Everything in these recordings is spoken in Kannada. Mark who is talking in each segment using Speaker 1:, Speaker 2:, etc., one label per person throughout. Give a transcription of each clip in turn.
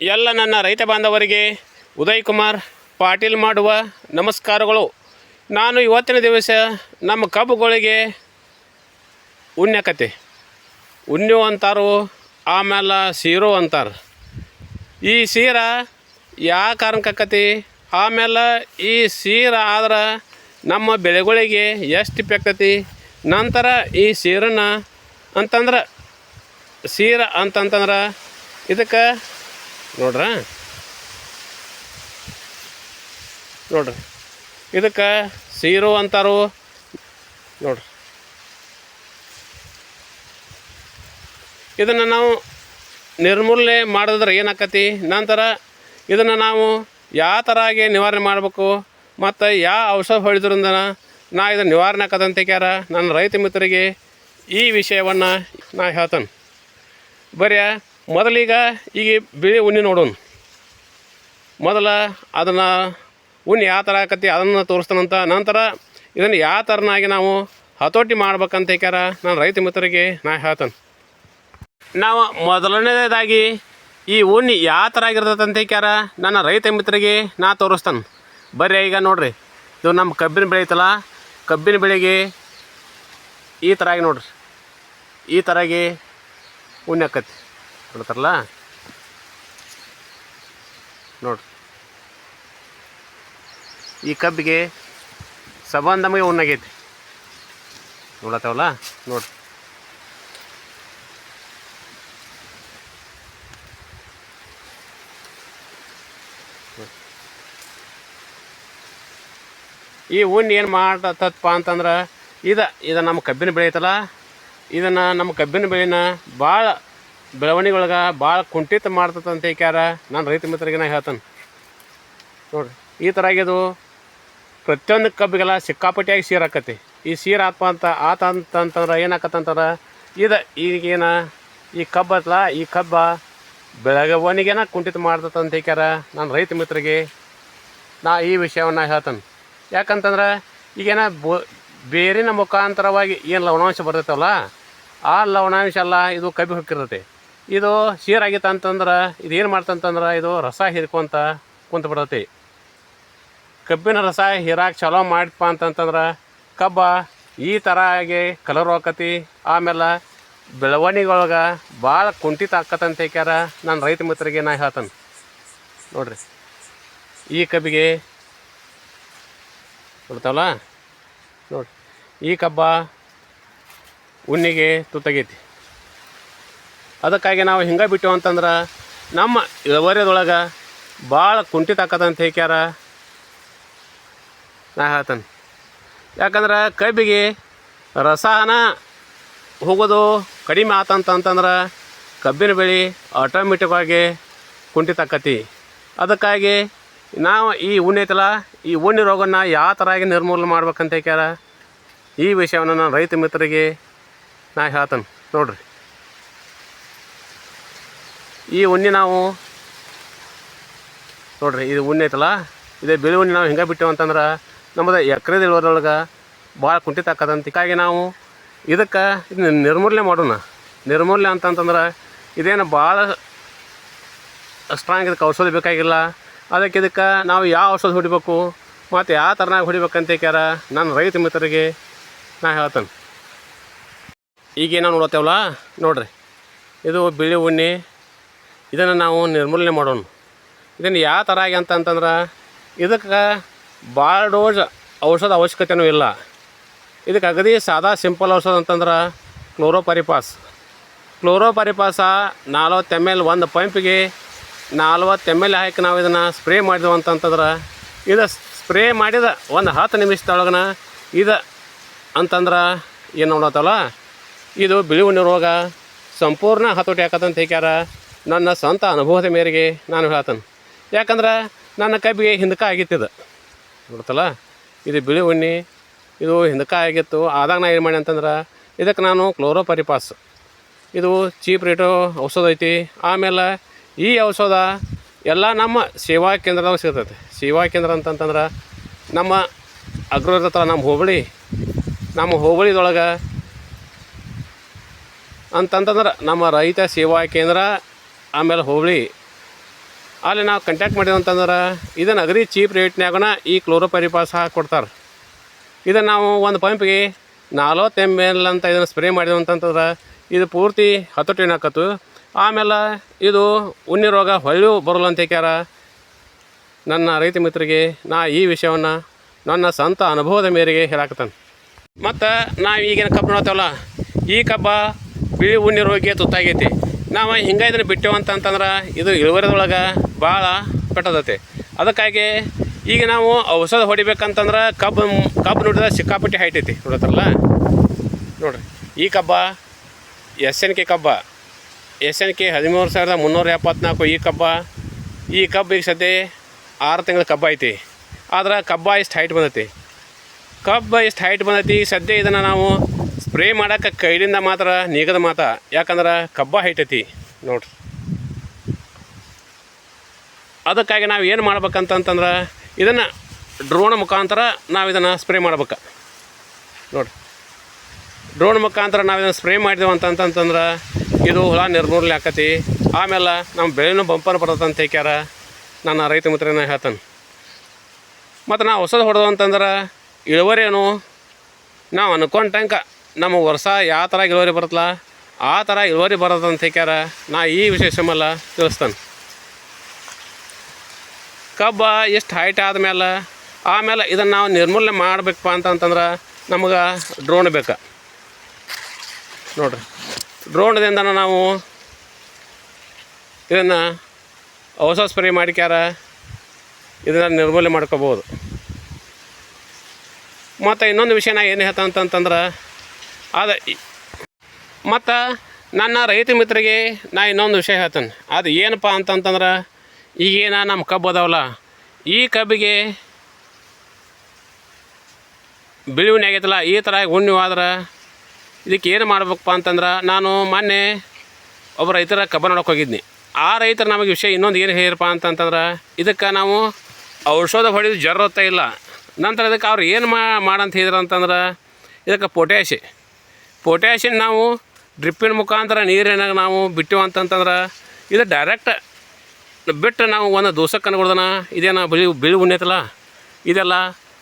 Speaker 1: ಎಲ್ಲ ನನ್ನ ರೈತ ಬಾಂಧವರಿಗೆ ಉದಯ್ ಕುಮಾರ್ ಪಾಟೀಲ್ ಮಾಡುವ ನಮಸ್ಕಾರಗಳು. ನಾನು ಇವತ್ತಿನ ದಿವಸ ನಮ್ಮ ಕಬ್ಬುಗಳಿಗೆ ಉಣ್ಯಕತೆ ಉಣ್ಣು ಅಂತಾರು ಆಮೇಲೆ ಸೀರು ಅಂತಾರೆ. ಈ ಸೀರ ಯಾ ಕಾರಣಕ್ಕತಿ ಆಮೇಲೆ ಈ ಸೀರ ಆದ್ರೆ ನಮ್ಮ ಬೆಳೆಗಳಿಗೆ ಎಷ್ಟು ಇಪ್ಪೆಕ್ತತಿ ನಂತರ ಈ ಸೀರನ್ನ ಅಂತಂದ್ರೆ, ಸೀರ ಅಂತಂತಂದ್ರೆ ಇದಕ್ಕೆ ನೋಡ್ರ? ನೋಡ್ರಿ. ಇದಕ್ಕೆ ಸೀರು ಅಂತಾರು. ನೋಡ್ರಿ. ಇದನ್ನು ನಾವು ನಿರ್ಮೂಲನೆ ಮಾಡಿದ್ರೆ ಏನಾಕತಿ? ನಂತರ ಇದನ್ನು ನಾವು ಯಾವ ಥರ ಆಗಿ ನಿವಾರಣೆ ಮಾಡಬೇಕು? ಮತ್ತು ಯಾವ ಔಷಧ ಹೊಡೆದ್ರಿಂದ ನಾ ಇದನ್ನು ನಿವಾರಣೆ ಆಕದಂತೆ ಕ್ಯಾರ ನನ್ನ ರೈತ ಮಿತ್ರರಿಗೆ ಈ ವಿಷಯವನ್ನು ನಾ ಹೇಳ್ತೇನೆ. ಬರೀ ಮೊದಲೀಗ ಈಗ ಬಿಳಿ ಉಣ್ಣಿ ನೋಡೋಣ. ಮೊದಲ ಅದನ್ನು ಉಣ್ಣಿ ಯಾವ ಥರ ಆಕತಿ ಅದನ್ನು ತೋರಿಸ್ತಾನಂತ ನಂತರ ಇದನ್ನು ಯಾವ ಥರನಾಗಿ ನಾವು ಹತೋಟಿ ಮಾಡ್ಬೇಕಂತ ಹೇಳ್ಯಾರ ನಾನು ರೈತ ಮಿತ್ರರಿಗೆ ನಾ ಹೇಳ್ತೇನೆ. ನಾವು ಮೊದಲನೇದಾಗಿ ಈ ಉಣ್ಣಿ ಯಾವ ಥರ ಆಗಿರ್ತದಂತ ಹೇಳ್ಯಾರ ನನ್ನ ರೈತ ಮಿತ್ರರಿಗೆ ನಾ ತೋರಿಸ್ತಾನೆ. ಬರ್ರಿ ಈಗ ನೋಡ್ರಿ. ಇದು ನಮ್ಮ ಕಬ್ಬಿನ ಬೆಳೆ ಐತಲ್ಲ, ಕಬ್ಬಿನ ಬೆಳೆಗೆ ಈ ಥರ ಆಗಿ ನೋಡ್ರಿ. ಈ ಥರಾಗಿ ಉಣ್ಣೆ ಆಕತಿ. ನೋಡ್ತಾರಲ್ಲ ನೋಡ್ರಿ ಈ ಕಬ್ಬಿಗೆ ಸಂಬಂಧಮಗೆ ಉಣ್ಣಾಗೈತಿ. ನೋಡತ್ತವಲ್ಲ? ನೋಡ್ರಿ ಈ ಉಣ್ಣು ಏನು ಮಾಡತ್ತಪ್ಪ ಅಂತಂದ್ರೆ ಇದು ಇದು ನಮ್ಮ ಕಬ್ಬಿನ ಬೆಳೆ ಐತಲ್ಲ? ಇದನ್ನು ನಮ್ಮ ಕಬ್ಬಿನ ಬೆಳೆನ ಭಾಳ ಬೆಳವಣಿಗೆ ಒಳಗೆ ಭಾಳ ಕುಂಠಿತ ಅಂತ ಹೇಳ್ಯಾರ ನಾನು ರೈತ ಮಿತ್ರರಿಗೆ ನಾ ಹೇಳ್ತಾನೆ. ನೋಡ್ರಿ, ಈ ಥರ ಇದು ಪ್ರತಿಯೊಂದು ಕಬ್ಬಿಗೆಲ್ಲ ಸಿಕ್ಕಾಪಟ್ಟಿಯಾಗಿ ಸೀರಾಕತಿ ಈ ಸೀರ್ ಆತ್ಮ ಅಂತ, ಆತ ಅಂತಂತಂದ್ರೆ ಏನಾಕತ್ತಂತಾರೆ ಇದು ಈಗೇನ, ಈ ಕಬ್ಬು ಐತಲ್ಲ, ಈ ಕಬ್ಬ ಬೆಳವಣಿಗೆನ ಕುಂಠಿತ ಅಂತ ಹೇಳ್ಯಾರ ನಾನು ರೈತ ಮಿತ್ರರಿಗೆ ನಾ ಈ ವಿಷಯವನ್ನು ಹೇಳ್ತಾನೆ. ಯಾಕಂತಂದ್ರೆ, ಈಗೇನ ಬೋ, ಬೇರಿನ ಮುಖಾಂತರವಾಗಿ ಏನು ಲವಣಾಂಶ ಬರ್ತೈತಲ್ಲ, ಆ ಲವಣಾಂಶ ಅಲ್ಲ ಇದು ಕಬ್ಬಿ ಹೊಕ್ಕಿರ್ತೈತಿ. ಇದು ಸೀರಾಗಿತ್ತು ಅಂತಂದ್ರೆ, ಇದು ಏನು ಮಾಡ್ತಂತಂದ್ರೆ ಇದು ರಸ ಹೀರ್ಕೊಂತ ಕುಂತು ಬಿಡ್ತೈತಿ ಕಬ್ಬಿನ ರಸ ಹೀರಾಕ್ ಚಲೋ ಮಾಡಿಪ್ಪ ಅಂತಂತಂದ್ರೆ, ಕಬ್ಬ ಈ ಥರ ಆಗಿ ಕಲರ್ ಹೋಗತಿ ಆಮೇಲೆ ಬೆಳವಣಿಗೆ ಭಾಳ ಕುಂಠಿತ ಆಕತ್ತಂತ ಹೇಳ್ಯಾರ ನಾನು ರೈತ ಮಿತ್ರರಿಗೆ ನಾ ಹೇಳ್ತಾನೆ. ನೋಡ್ರಿ. ಈ ಕಬ್ಬಿಗೆ ನೋಡ್ತಾವಲ್ಲ? ನೋಡ್ರಿ. ಈ ಕಬ್ಬ ಉಣ್ಣಿಗೆ ತುತ್ತಾಗೈತಿ. ಅದಕ್ಕಾಗಿ ನಾವು ಹಿಂಗೆ ಬಿಟ್ಟು ಅಂತಂದ್ರೆ ನಮ್ಮ ಇಳುವರಿಯದೊಳಗೆ ಭಾಳ ಕುಂಠಿತ ಆಕತ್ತಂತ ಹೇಳ್ಯಾರ ನಾ ಹೇಳ್ತೇನೆ. ಯಾಕಂದ್ರೆ ಕಬ್ಬಿಗೆ ರಸಾನ ಹೋಗೋದು ಕಡಿಮೆ ಆತಂತಂತಂದ್ರೆ ಕಬ್ಬಿನ ಬೆಳೆ ಆಟೋಮೆಟಿಕ್ವಾಗಿ ಕುಂಠಿತ ಆಕತಿ. ಅದಕ್ಕಾಗಿ ನಾವು ಈ ಉಣ್ಣೆ ಐತಲ್ಲ, ಈ ಉಣ್ಣೆ ರೋಗನ ಯಾವ ಥರ ಆಗಿ ನಿರ್ಮೂಲನೆ ಮಾಡ್ಬೇಕಂತ ಹೇಳ್ಯಾರ ಈ ವಿಷಯವನ್ನು ನಾನು ರೈತ ಮಿತ್ರರಿಗೆ ನಾ ಹೇಳ್ತೇನೆ. ನೋಡ್ರಿ. ಈ ಉಣ್ಣೆ ನಾವು ನೋಡ್ರಿ, ಇದು ಉಣ್ಣೆ ಐತಲ್ಲ? ಇದೇ ಬಿಳಿ ಉಣ್ಣೆ ನಾವು ಹಿಂಗೆ ಬಿಟ್ಟೇವೆ ಅಂತಂದ್ರೆ ನಮ್ಮದು ಎಕರೆದ ಇಳುವರೊಳಗೆ ಭಾಳ ಕುಂಠಿತ ಆಕದಂತ ಹೀಗಾಗಿ ನಾವು ಇದಕ್ಕೆ ಇದನ್ನ ನಿರ್ಮೂಲನೆ ಮಾಡೋಣ. ನಿರ್ಮೂಲನೆ ಅಂತಂತಂದ್ರೆ ಇದೇನು ಭಾಳ ಸ್ಟ್ರಾಂಗ್ ಇದಕ್ಕೆ ಔಷಧ ಬೇಕಾಗಿಲ್ಲ. ಅದಕ್ಕೆ ಇದಕ್ಕೆ ನಾವು ಯಾವ ಔಷಧ ಹೊಡಿಬೇಕು, ಮತ್ತು ಯಾವ ಥರನಾಗ ಹೊಡಿಬೇಕಂತ ಹೇಳ್ಯಾರ ನನ್ನ ರೈತ ಮಿತ್ರರಿಗೆ ನಾ ಹೇಳ್ತೇನೆ. ಈಗೇನೋ ನೋಡತ್ತೇವಲ್ಲ? ನೋಡ್ರಿ, ಇದು ಬಿಳಿ ಉಣ್ಣೆ. ಇದನ್ನು ನಾವು ನಿರ್ಮೂಲನೆ ಮಾಡೋಣ. ಇದನ್ನು ಯಾವ ಥರ ಆಗಿ ಅಂತಂತಂದ್ರೆ ಇದಕ್ಕೆ ಭಾಳ ಡೋಸ್ ಔಷಧ ಅವಶ್ಯಕತೆಯೂ ಇಲ್ಲ. ಇದಕ್ಕೆ ಅಗದಿ ಸಾದಾ ಸಿಂಪಲ್ ಔಷಧ ಅಂತಂದ್ರೆ ಕ್ಲೋರೋಪರಿಪಾಸ್. ಕ್ಲೋರೋಪರಿಪಾಸ ನಲ್ವತ್ತು ಎಂ ಎಲ್ ಒಂದು ಪಂಪಿಗೆ ನಲ್ವತ್ತು ಎಂ ಎಲ್ ಹಾಕಿ ನಾವು ಇದನ್ನು ಸ್ಪ್ರೇ ಮಾಡಿದೆವು ಅಂತಂತಂದ್ರೆ ಇದು ಸ್ಪ್ರೇ ಮಾಡಿದ ಒಂದು ಹತ್ತು ನಿಮಿಷದೊಳಗನ ಇದು ಅಂತಂದ್ರೆ ಏನು ನೋಡತ್ತಲ್ಲ, ಇದು ಬಿಳಿ ಹುಣ್ಣು ರೋಗ ಸಂಪೂರ್ಣ ಹತೋಟಿ ಹಾಕತ್ತಂತ ಹೇಳ್ಯಾರ ನನ್ನ ಸ್ವಂತ ಅನುಭವದ ಮೇರೆಗೆ ನಾನು ಹೇಳ್ತೇನೆ. ಯಾಕಂದ್ರೆ ನನ್ನ ಕಬ್ಬಿಗೆ ಹಿಂದಕ ಆಗಿತ್ತಿದು. ನೋಡ್ತಲ್ಲ ಇದು ಬಿಳಿ ಉಣ್ಣಿ, ಇದು ಹಿಂದಕ ಆಗಿತ್ತು. ಆದಾಗ ನಾ ಏನು ಮಾಡಿ ಅಂತಂದ್ರೆ ಇದಕ್ಕೆ ನಾನು ಕ್ಲೋರೋಪರಿಪಾಸ್. ಇದು ಚೀಪ್ ರೇಟು ಔಷಧ ಐತಿ. ಆಮೇಲೆ ಈ ಔಷಧ ಎಲ್ಲ ನಮ್ಮ ಸೇವಾ ಕೇಂದ್ರದಾಗ ಸಿಗ್ತೈತೆ. ಸೇವಾ ಕೇಂದ್ರ ಅಂತಂತಂದ್ರೆ ನಮ್ಮ ಅಗ್ರ ಹತ್ರ, ನಮ್ಮ ಹೋಬಳಿ, ನಮ್ಮ ಹೋಬಳಿದೊಳಗೆ ಅಂತಂತಂದ್ರೆ ನಮ್ಮ ರೈತ ಸೇವಾ ಕೇಂದ್ರ ಆಮೇಲೆ ಹೋಬಳಿ ಅಲ್ಲಿ ನಾವು ಕಂಟ್ಯಾಕ್ಟ್ ಮಾಡಿದ್ವಿ ಅಂತಂದ್ರೆ, ಇದನ್ನು ಅಗದಿ ಚೀಪ್ ರೇಟ್ನ್ಯಾಗನ ಈ ಕ್ಲೋರೋಪರಿಪಾಸ್ ಹಾಕಿ ಕೊಡ್ತಾರೆ. ಇದನ್ನು ನಾವು ಒಂದು ಪಂಪ್ಗೆ ನಲ್ವತ್ತು ಎಂ ಎಲ್ ಅಂತ ಇದನ್ನು ಸ್ಪ್ರೇ ಮಾಡಿದ್ವಿ ಅಂತಂತಂದ್ರೆ ಇದು ಪೂರ್ತಿ ಹತೋಟಿನ ಹಾಕತ್ತು ಆಮೇಲೆ ಇದು ಉಣ್ಣಿ ರೋಗ ಹೊಳ್ಳಿ ಬರಲ್ಲ ಅಂತ ಹೇಳ್ಯಾರ ನನ್ನ ರೈತ ಮಿತ್ರರಿಗೆ ನಾ ಈ ವಿಷಯವನ್ನು ನನ್ನ ಸ್ವಂತ ಅನುಭವದ ಮೇರೆಗೆ ಹೇಳಾಕತ್ತಾನೆ. ಮತ್ತು ನಾವು ಈಗಿನ ಕಬ್ಬು ನೋಡ್ತೇವಲ್ಲ ಈ ಕಬ್ಬ ಬಿಳಿ ಉಣ್ಣಿ ರೋಗಿಗೆ ತುತ್ತಾಗೈತಿ. ನಾವು ಹಿಂಗೆ ಇದನ್ನು ಬಿಟ್ಟೆವು ಅಂತಂತಂದ್ರೆ ಇದು ಇಳುವರಿದೊಳಗೆ ಭಾಳ ಪೆಟ್ಟದತಿ ಅದಕ್ಕಾಗಿ ಈಗ ನಾವು ಔಷಧ ಹೊಡಿಬೇಕಂತಂದ್ರೆ ಕಬ್ಬು ಕಬ್ಬು ನೋಡಿದ್ರೆ ಸಿಕ್ಕಾಪಟ್ಟಿ ಹೈಟ್ ಐತಿ. ನೋಡತ್ತಲ್ಲ ನೋಡ್ರಿ. ಈ ಕಬ್ಬ, ಎಸ್ ಎನ್ ಕೆ ಕಬ್ಬ, ಎಸ್ ಎನ್ ಕೆ ಹದಿಮೂರು ಸಾವಿರದ ಮುನ್ನೂರ ಎಪ್ಪತ್ನಾಲ್ಕು ಈ ಕಬ್ಬ, ಈ ಕಬ್ಬು ಈಗ ಸದ್ಯ ಆರು ತಿಂಗಳ ಕಬ್ಬ ಐತಿ. ಆದ್ರೆ ಕಬ್ಬ ಇಷ್ಟು ಹೈಟ್ ಬಂದೈತಿ. ಕಬ್ಬು ಇಷ್ಟು ಹೈಟ್ ಬಂದೈತಿ ಸದ್ಯ ಇದನ್ನು ನಾವು ಸ್ಪ್ರೇ ಮಾಡೋಕೆ ಕೈಲಿಂದ ಮಾತ್ರ ನೀಗದ ಮಾತ. ಯಾಕಂದ್ರೆ ಕಬ್ಬ ಹೈಟ್ ಐತಿ ನೋಡ್ರಿ. ಅದಕ್ಕಾಗಿ ನಾವು ಏನು ಮಾಡ್ಬೇಕಂತಂತಂದ್ರೆ ಇದನ್ನು ಡ್ರೋನ್ ಮುಖಾಂತರ ನಾವು ಇದನ್ನು ಸ್ಪ್ರೇ ಮಾಡ್ಬೇಕು. ನೋಡ್ರಿ. ಡ್ರೋನ್ ಮುಖಾಂತರ ನಾವು ಇದನ್ನು ಸ್ಪ್ರೇ ಮಾಡಿದೆವು ಅಂತಂತಂತಂದ್ರೆ ಇದು ಹುಳ ನಿರ್ಮೂಲನೆ ಆಕತಿ. ಆಮೇಲೆ ನಮ್ಮ ಬೆಳೆನೂ ಬಂಪರ್ ಬರ್ತದಂತ ಹೇಳ್ಯಾರ ನನ್ನ ರೈತ ಮಿತ್ರನ ಹೇಳ್ತಾನೆ. ಮತ್ತು ನಾವು ಹೊಸದು ಹೊಡೆದು ಅಂತಂದ್ರೆ ಇಳುವರಿ ಏನು ನಾವು ಅನ್ಕೊಂಡ ತನಕ ನಮ್ಮ ವರ್ಷ ಯಾವ ಥರ ಇಳುವರಿ ಬರುತ್ತಲ್ಲ, ಆ ಥರ ಇಳುವರಿ ಅಂತ ಹೇಳ್ಯಾರ ನಾ ಈ ವಿಷಯ ಸಂಬಂಧ ತಿಳಿಸ್ತಾನೆ. ಕಬ್ಬ ಎಷ್ಟು ಹೈಟ್ ಆದಮೇಲೆ ಆಮೇಲೆ ಇದನ್ನು ನಾವು ನಿರ್ಮೂಲನೆ ಮಾಡಬೇಕಪ್ಪ ಅಂತಂತಂದ್ರೆ ನಮಗೆ ಡ್ರೋನ್ ಬೇಕು. ನೋಡ್ರಿ ಡ್ರೋನ್ದಿಂದ ನಾವು ಇದನ್ನು ಔಷಧ ಸ್ಪ್ರೇ ಮಾಡಿಕ್ಯಾರ, ಇದನ್ನು ನಿರ್ಮೂಲನೆ ಮಾಡ್ಕೋಬೋದು. ಮತ್ತು ಇನ್ನೊಂದು ವಿಷಯ ನಾ ಏನು ಹೇಳ್ತಂತಂತಂದ್ರೆ ಅದು ಮತ್ತು ನನ್ನ ರೈತ ಮಿತ್ರರಿಗೆ ನಾ ಇನ್ನೊಂದು ವಿಷಯ ಹೇಳ್ತೇನೆ. ಅದು ಏನಪ್ಪ ಅಂತಂತಂದ್ರೆ, ಈಗೇನ ನಮ್ಮ ಕಬ್ಬು ಅದಾವಲ್ಲ, ಈ ಕಬ್ಬಿಗೆ ಬಿಳುವಣಿ ಆಗೈತಲ್ಲ, ಈ ಥರ ಆದ್ರೆ ಇದಕ್ಕೆ ಏನು ಮಾಡ್ಬೇಕಪ್ಪ ಅಂತಂದ್ರೆ, ನಾನು ಮೊನ್ನೆ ಒಬ್ಬ ರೈತರ ಕಬ್ಬ ನೋಡೋಕೆ ಹೋಗಿದ್ನಿ. ಆ ರೈತರು ನಮಗೆ ವಿಷಯ ಇನ್ನೊಂದು ಏನು ಹೇಳಿರಪ್ಪ ಅಂತಂತಂದ್ರೆ, ಇದಕ್ಕೆ ನಾವು ಔಷಧ ಹೊಡೆದು ಜರತ್ತ ಇಲ್ಲ. ನಂತರ ಇದಕ್ಕೆ ಅವ್ರು ಏನು ಮಾಡಂತ ಹೇಳಿದ್ರು ಅಂತಂದ್ರೆ, ಇದಕ್ಕೆ ಪೊಟ್ಯಾಶಿ ಪೊಟ್ಯಾಶಿನ ನಾವು ಡ್ರಿಪ್ಪಿನ ಮುಖಾಂತರ ನೀರಿನಾಗ ನಾವು ಬಿಟ್ಟಿವು ಅಂತಂತಂದ್ರೆ ಇದು ಡೈರೆಕ್ಟ್ ಬಿಟ್ಟು ನಾವು ಒಂದು ದೋಸಕ್ಕೆ ಅನ್ಕೊಡ್ದನ ಇದೇನ ಬಿಳಿ ಬಿಳಿ ಉಣ್ಣೈತಲ್ಲ ಇದೆಲ್ಲ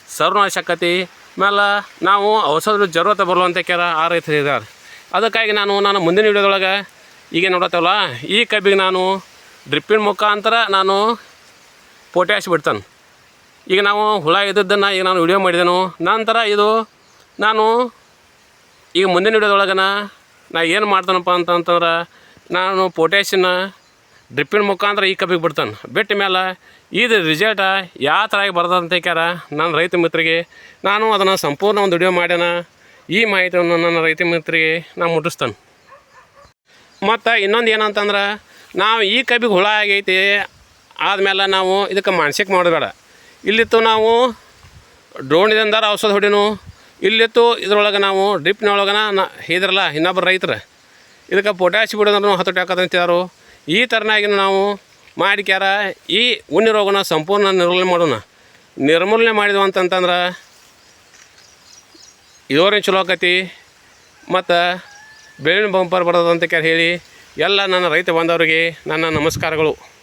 Speaker 1: ಸರ್ವನಾಶಕತಿ. ಆಮೇಲೆ ನಾವು ಔಷಧ ಜರುರತ ಬರುವಂಥ ಕೇರ ಆ ರೈತರು ಇದ್ದಾರೆ ಅದಕ್ಕಾಗಿ ನಾನು ನಾನು ಮುಂದಿನ ವಿಡಿಯೋದೊಳಗೆ ಈಗ ನೋಡತ್ತವಲ್ಲ, ಈ ಕಬ್ಬಿಗೆ ನಾನು ಡ್ರಿಪ್ಪಿನ ಮುಖಾಂತರ ನಾನು ಪೊಟ್ಯಾಶ್ ಬಿಡ್ತಾನೆ. ಈಗ ನಾವು ಹುಳ ಇದ್ದದ್ದನ್ನು ಈಗ ನಾನು ವಿಡಿಯೋ ಮಾಡಿದೆನು. ನಂತರ ಇದು ನಾನು ಈಗ ಮುಂದಿನ ವಿಡಿಯೋದೊಳಗನ ನಾ ಏನು ಮಾಡ್ತಾನಪ್ಪ ಅಂತಂತಂದ್ರೆ ನಾನು ಪೊಟ್ಯಾಶಿನ ಡ್ರಿಪ್ಪಿನ ಮುಖಾಂತರ ಈ ಕಬ್ಬಿಗೆ ಬಿಡ್ತಾನೆ. ಬಿಟ್ಟ ಮೇಲೆ ಇದು ರಿಸಲ್ಟ ಯಾವ ಥರ ಆಗಿ ಬರ್ತದಂತ ಹೇಳ್ಯಾರ ನನ್ನ ರೈತ ಮಿತ್ರರಿಗೆ. ನಾನು ಅದನ್ನು ಸಂಪೂರ್ಣ ಒಂದು ವಿಡಿಯೋ ಮಾಡ್ಯಾನ. ಈ ಮಾಹಿತಿಯನ್ನು ನನ್ನ ರೈತ ಮಿತ್ರರಿಗೆ ನಾನು ಮುಟ್ಟಿಸ್ತಾನೆ. ಮತ್ತು ಇನ್ನೊಂದು ಏನಂತಂದ್ರೆ ನಾವು ಈ ಕಬ್ಬಿಗೆ ಹುಳ ಆಗೈತಿ ಆದಮೇಲೆ ನಾವು ಇದಕ್ಕೆ ಮಾನಸಿಕ ಮಾಡಬೇಡ ಇಲ್ಲಿತ್ತು ನಾವು ಡ್ರೋಣಿದಿಂದ ಔಷಧ ಹೊಡಿನು ಇಲ್ಲಿತ್ತು, ಇದ್ರೊಳಗೆ ನಾವು ಡ್ರಿಪ್ನೊಳಗನ ನಾ ಇದ್ರಲ್ಲ ಇನ್ನೊಬ್ಬರು ರೈತರು. ಇದಕ್ಕೆ ಪೊಟ್ಯಾಶ್ ಬಿಡೋದ್ರೂ ಹತೋಟಿ ಹಾಕೋದಂತಿದಾರು ಈ ಥರನಾಗಿನ ನಾವು ಮಾಡಿಕ್ಯಾರ, ಈ ಉಣ್ಣಿ ರೋಗನ ಸಂಪೂರ್ಣ ನಿರ್ಮೂಲನೆ ಮಾಡೋಣ. ನಿರ್ಮೂಲನೆ ಮಾಡಿದ್ವು ಅಂತಂತಂದ್ರೆ ಇಳುವರಿ ಚಲೋ ಆಕತಿ. ಮತ್ತು ಬೆಳಿನ ಬಂಪರ್ ಬರೋದಂತ ಹೇಳಿ ಎಲ್ಲ ನನ್ನ ರೈತ ಬಾಂಧವರಿಗೆ ನನ್ನ ನಮಸ್ಕಾರಗಳು.